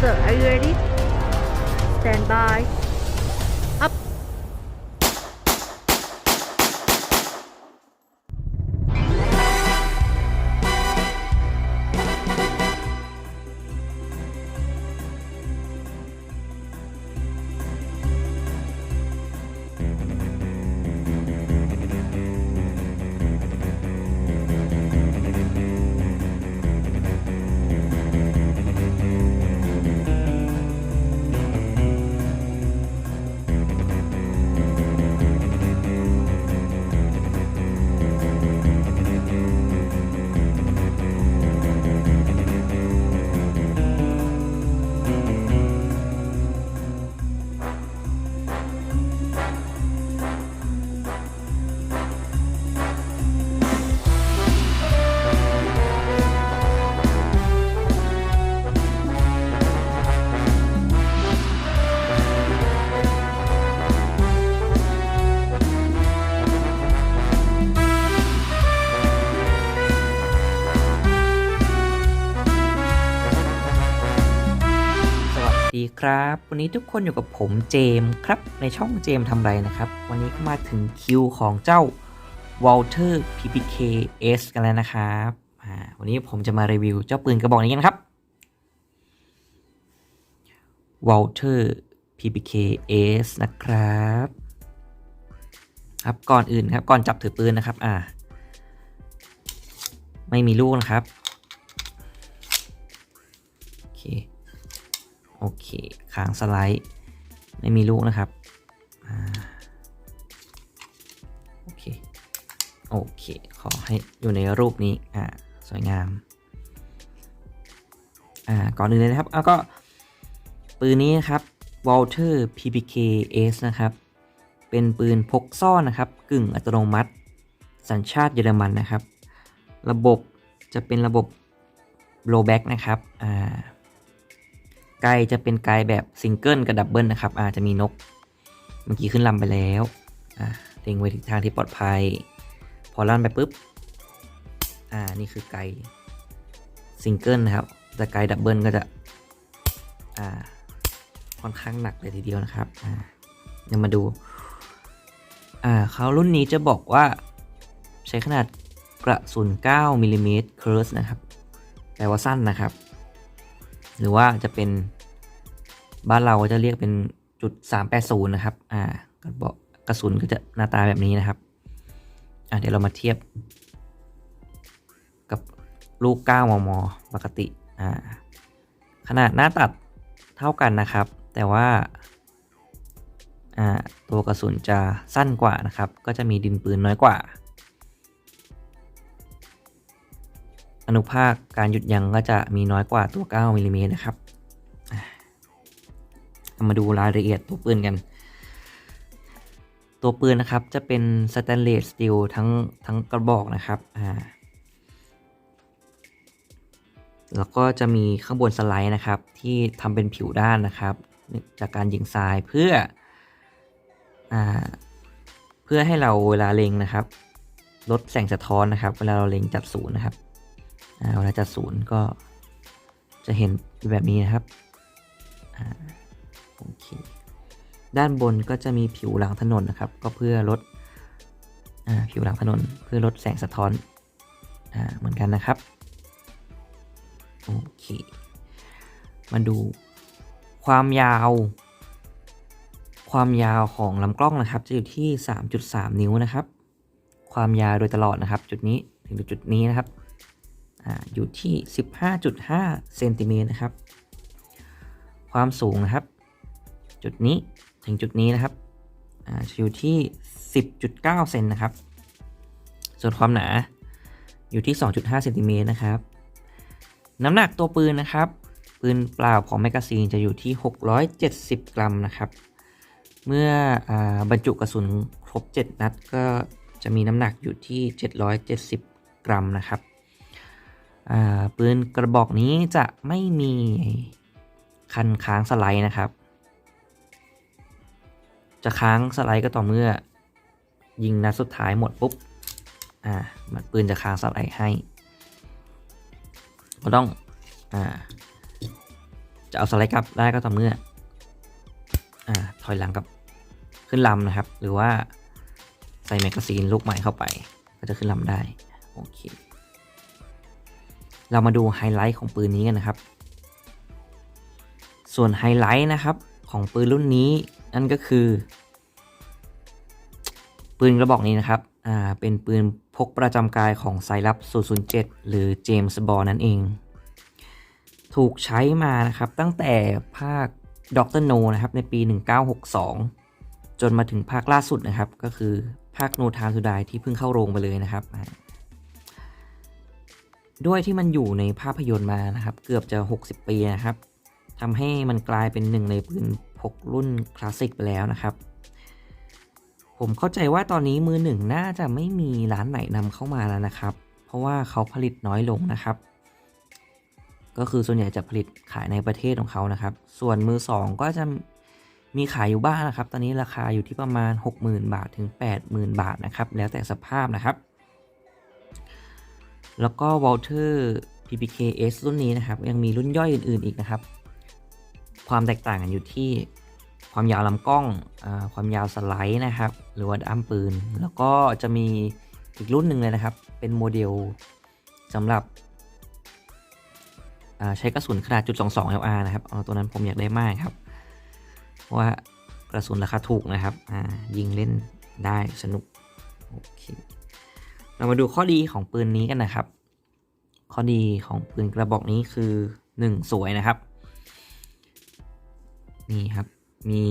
So, are you ready? Stand by. ครับ วันนี้ทุกคนอยู่กับผมเจมส์ครับ ในช่องเจมส์ทำไรนะครับ วันนี้ก็มาถึงคิวของเจ้า Walter PPK S กันแล้วนะครับวันนี้ผมจะมารีวิวเจ้าปืนกระบอกนี้กันครับ Walter PPK S นะครับครับก่อนอื่นครับก่อนจับถือปืนนะครับ อ่า ไม่มีลูกนะครับ โอเคค้างสไลด์ ไม่มีลูกนะครับอโอเค โอเค ขอให้อยู่ในรูปนี้ อ่า สวยงาม อ่า ก่อนอื่นเลยนะครับเอาก็ ปืนนี้นะครับ Walter PPK S นะครับ เป็นปืนพกซ่อนนะครับ กึ่งอัตโนมัติ สัญชาติเยอรมันนะครับ ระบบจะเป็นระบบ blowback นะครับ อ่า ไกลจะเป็นไกลแบบซิงเกิลกับดับเบิลนะครับ อาจจะมีนก เมื่อกี้ขึ้นลำไปแล้วอ่าเล็งไว้ทิศทางที่ปลอดภัย พอลั่นไปปุ๊บ อ่า นี่คือไกลซิงเกิลนะครับ แต่ไกลดับเบิลก็จะ อ่า ค่อนข้างหนักเลยทีเดียวนะครับ อ่าเดี๋ยวมาดู อ่าเขารุ่นนี้จะบอกว่าใช้ขนาดกระสุน 9มิลลิเมตรเคิร์สนะครับ แปลว่าสั้นนะครับ หรือว่าจะเป็นบ้านเราก็จะเรียกเป็นจุด380นะครับ อ่ากระบอกกระสุนก็จะหน้าตาแบบนี้นะครับ อ่าเดี๋ยวเรามาเทียบ กับลูก 9 มม ปกติ อ่า ขนาดหน้าตัดเท่ากันนะครับ แต่ว่า อ่า ตัวกระสุนจะสั้นกว่านะครับ ก็จะมีดินปืนน้อยกว่า อนุภาคการหยุดยั้งก็จะมีน้อยกว่าตัว 9มิลลิเมตรนะครับ มาดูรายละเอียดตัวปืนกัน ตัวปืนนะครับจะเป็นสแตนเลสสตีลทั้งทั้งกระบอกนะครับอ่าแล้วก็จะมีข้างบนสไลด์นะครับ ที่ทำเป็นผิวด้านนะครับ จากการยิงทรายเพื่ออ่าเพื่อให้เราเวลาเล็งนะครับ ลดแสงสะท้อนนะครับ เวลาเราเล็งจับศูนย์นะครับ เวลาจัดศูนย์ก็จะเห็นแบบนี้นะครับโอเคด้านบนก็จะมีผิวหลังถนนนะครับ ก็เพื่อลดอผิวหลังถนน เพื่อลดแสงสะท้อนอเหมือนกันนะครับโอเคมาดูความยาว ความยาวของลำกล้องนะครับ จะอยู่ที่ 3.3 นิ้วนะครับ ความยาวโดยตลอดนะครับ จุดนี้ถึงจุดนี้นะครับ ออยู่ที่ 15.5 เซนติเมตรนะครับ ความสูงนะครับ จุดนี้ถึงจุดนี้นะครับอ่าจะอยู่ที่ 10.9 เซนนะครับ ส่วนความหนาอยู่ที่ 2.5 เซนติเมตรนะครับ น้ำหนักตัวปืนนะครับ ปืนเปล่าของแมกกาซีนจะอยู่ที่ 670 กรัมนะครับ เมื่ออบรรจุกระสุนครบ 7 นัดก็จะมีน้ำหนักอยู่ที่ 770 กรัมนะครับ ปืนกระบอกนี้จะไม่มีคันค้างสไลด์นะครับ จะค้างสไลด์ก็ต่อเมื่อ ยิงนัดสุดท้ายหมดปุ๊บ อ่า มันปืนจะค้างสไลด์ให้ก็ต้อง อ่า จะเอาสไลด์กลับได้ก็ต่อเมื่อ อ่า ถอยหลังกับขึ้นลำนะครับ หรือว่าใส่แมกกาซีนลูกใหม่เข้าไป ก็จะขึ้นลำได้ โอเค เรามาดูไฮไลท์ของปืนนี้กันนะครับ ส่วนไฮไลท์นะครับของปืนรุ่นนี้นั่นก็คือ ปืนกระบอกนี้นะครับ อ่า เป็นปืนพกประจำกายของสายลับ 007 หรือเจมส์บอลนั่นเอง ถูกใช้มานะครับตั้งแต่ภาคด็อกเตอร์โนนะครับในปี 1962 จนมาถึงภาคล่าสุดนะครับ ก็คือภาคโนทามสุดายที่เพิ่งเข้าโรงไปเลยนะครับ ด้วยที่มันอยู่ในภาพยนตร์มานะครับ เกือบจะ 60 ปีนะครับทำให้มันกลายเป็นหนึ่งในปืนพกรุ่นคลาสสิกไปแล้วนะครับ ผมเข้าใจว่าตอนนี้มือหนึ่งน่าจะไม่มีร้านไหนนำเข้ามาแล้วนะครับ เพราะว่าเขาผลิตน้อยลงนะครับ ก็คือส่วนใหญ่จะผลิตขายในประเทศของเขานะครับ ส่วนมือสองก็จะมีขายอยู่บ้างนะครับ ตอนนี้ราคาอยู่ที่ประมาณ 60,000 บาทถึง 80,000 บาทนะครับ แล้วแต่สภาพนะครับ แล้วก็ Walter PPKS รุ่นนี้นะครับยังมีรุ่นย่อยอื่น ๆ อีกนะครับ ความแตกต่างกันอยู่ที่ความยาวลำกล้องอความยาวสไลด์นะครับ หรือว่าด้ามปืน แล้วก็จะมีอีกรุ่นหนึ่งเลยนะครับ เป็นโมเดลสำหรับใช้กระสุนขนาดจุด22 LR นะครับเอาตัวนั้นผมอยากได้มากครับ เพราะว่ากระสุนราคาถูกนะครับยิงเล่นได้สนุก โอเค เรามาดูข้อดีของปืนนี้กันนะครับ ข้อดีของปืนกระบอกนี้คือ 1 สวยนะครับ นี่ครับ มี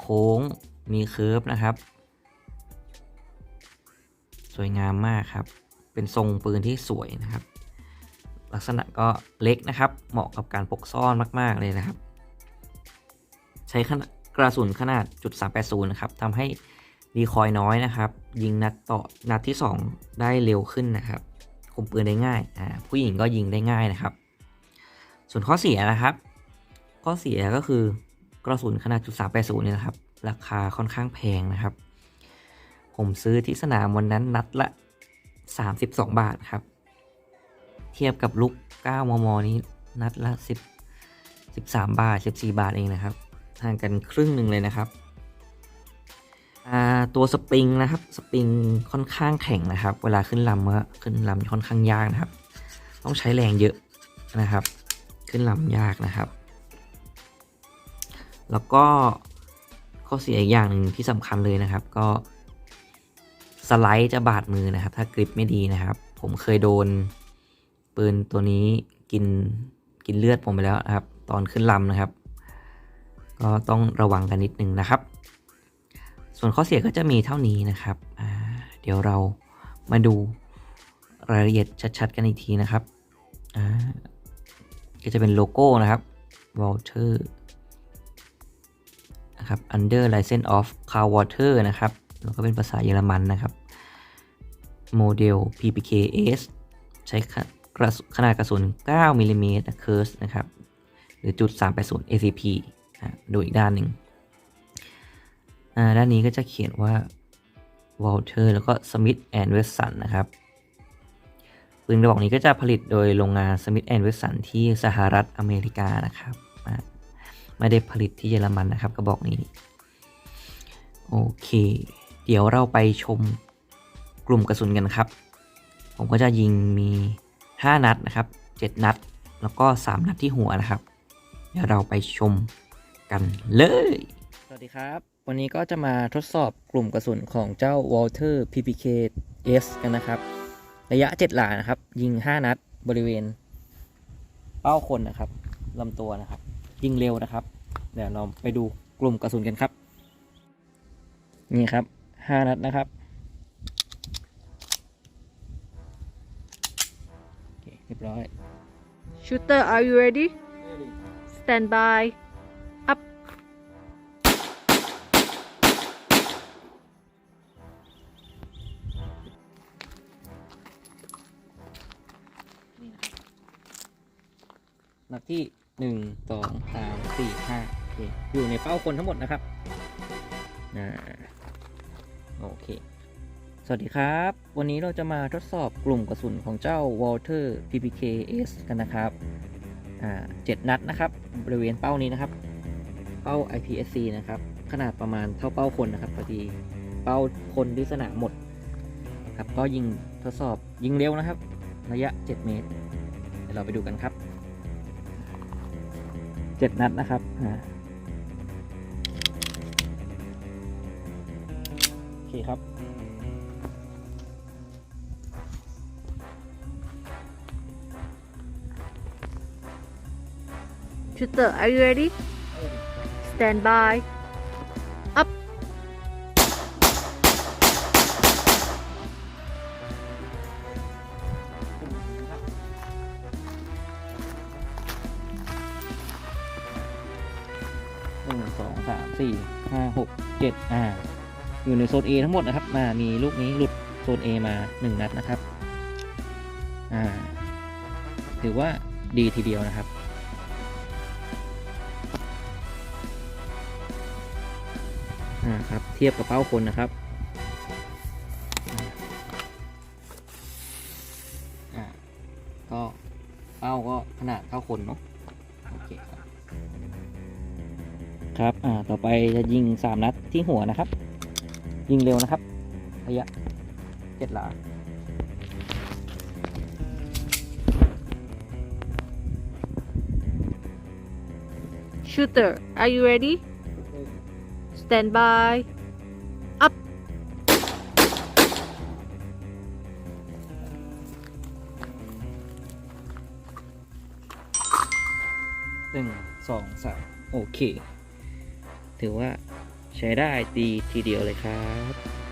โค้ง มีเคิร์ฟนะครับ สวยงามมากครับ เป็นทรงปืนที่สวยนะครับ ลักษณะก็เล็กนะครับ เหมาะกับการปกซ่อนมาก ๆ เลยนะครับ ใช้ขนาดกระสุนขนาดจุด380นะครับทำให้ รีคอยน้อยนะครับ ยิงนัดต่อนัดที่ 2 ได้เร็วขึ้นนะครับคุมปืนได้ง่ายอ่าผู้หญิงก็ยิงได้ง่ายนะครับ ส่วนข้อเสียนะครับ ข้อเสียก็คือกระสุนขนาดจุด380เนี่ยนะครับ ราคาค่อนข้างแพงนะครับ ผมซื้อที่สนามวันนั้นนัดละ32บาทครับ เทียบกับลูก9มมนี้นัดละ10 13บาท14บาทเองนะครับห่างกันครึ่งหนึ่งเลยนะครับ ตัวสปริงนะครับสปริงค่อนข้างแข็งนะครับ เวลาขึ้นลำก็ขึ้นลำค่อนข้างยากนะครับ ต้องใช้แรงเยอะนะครับ ขึ้นลำยากนะครับ แล้วก็ข้อเสียอีกอย่างหนึ่งที่สำคัญเลยนะครับ ก็สไลด์จะบาดมือนะครับ ถ้ากริปไม่ดีนะครับ ผมเคยโดนปืนตัวนี้กินกินเลือดผมไปแล้วนะครับ ตอนขึ้นลำนะครับ ก็ต้องระวังกันนิดนึงนะครับ ส่วนข้อเสียก็จะมีเท่านี้นะครับเดี๋ยวเรามาดูรายละเอียดชัดๆกันอีกทีนะครับก็จะเป็นโลโก้นะครับ Walter นะครับ under license of Car Water นะครับ แล้วก็เป็นภาษาเยอรมันนะครับโมเดล PPKS ใช้ขนขนาดกระสุน 9มิลลิเมตรเคิร์สนะครับ หรือจุด 380 ACP ดูอีกด้านหนึ่ง ด้านนี้ก็จะเขียนว่า Walter แล้วก็ Smith and Wesson นะครับปืนกระบอกนี้ก็จะผลิตโดยโรงงาน Smith and Wesson ที่สหรัฐอเมริกานะครับอ่าไม่ได้ผลิตที่เยอรมันนะครับกระบอกนี้ โอเค เดี๋ยวเราไปชมกลุ่มกระสุนกันครับ ผมก็จะยิงมี 5 นัดนะครับ 7 นัด แล้วก็ 3 นัดที่หัวนะครับ เดี๋ยวเราไปชมกันเลย สวัสดีครับ วันนี้ก็จะมาทดสอบกลุ่มกระสุนของเจ้า Walter PPK S กันนะครับ ระยะ 7 หลานะครับ ยิง 5 นัดบริเวณ เป้าคนนะครับลำตัวนะครับ ยิงเร็วนะครับ เดี๋ยวเราไปดูกลุ่มกระสุนกันครับ นี่ครับ 5 นัดนะครับเรียบร้อย Shooter are you ready Stand by นัดที่หนึ่งสองสามสี่ห้าอยู่ในเป้าคนทั้งหมดนะครับโอเค สวัสดีครับ วันนี้เราจะมาทดสอบกลุ่มกระสุนของเจ้า Walter PPK S กันนะครับเจ็ดนัดนะครับ บริเวณเป้านี้นะครับ เป้า IPSC นะครับ ขนาดประมาณเท่าเป้าคนนะครับพอดีเป้าคนที่สนามหมดครับก็ยิงทดสอบยิงเร็วนะครับ ระยะ 7 เมตรเดี๋ยวเราไปดูกันครับ จ็ดนัดนะครับโอเคครับชุดเตอร์ are you ready stand by 7อ่าอยู่ในโซน A ทั้งหมดนะครับมามีลูกนี้หลุดโซน A มา 1 นัดนะครับอ่าถือว่าดีทีเดียวนะครับ อ่าครับเทียบกับเป้าคนนะครับอ่าก็เป้าก็ขนาดเท่าคนเนาะโอเคครับ ครับ อ่า ต่อไปจะยิงสามนัดที่หัวนะครับ ยิงเร็วนะครับ ระยะเจ็ดหลา Shooter, are you ready? Stand by. Up. หนึ่งสองสามโอเค ถือว่าใช้ได้ดีทีเดียวเลยครับ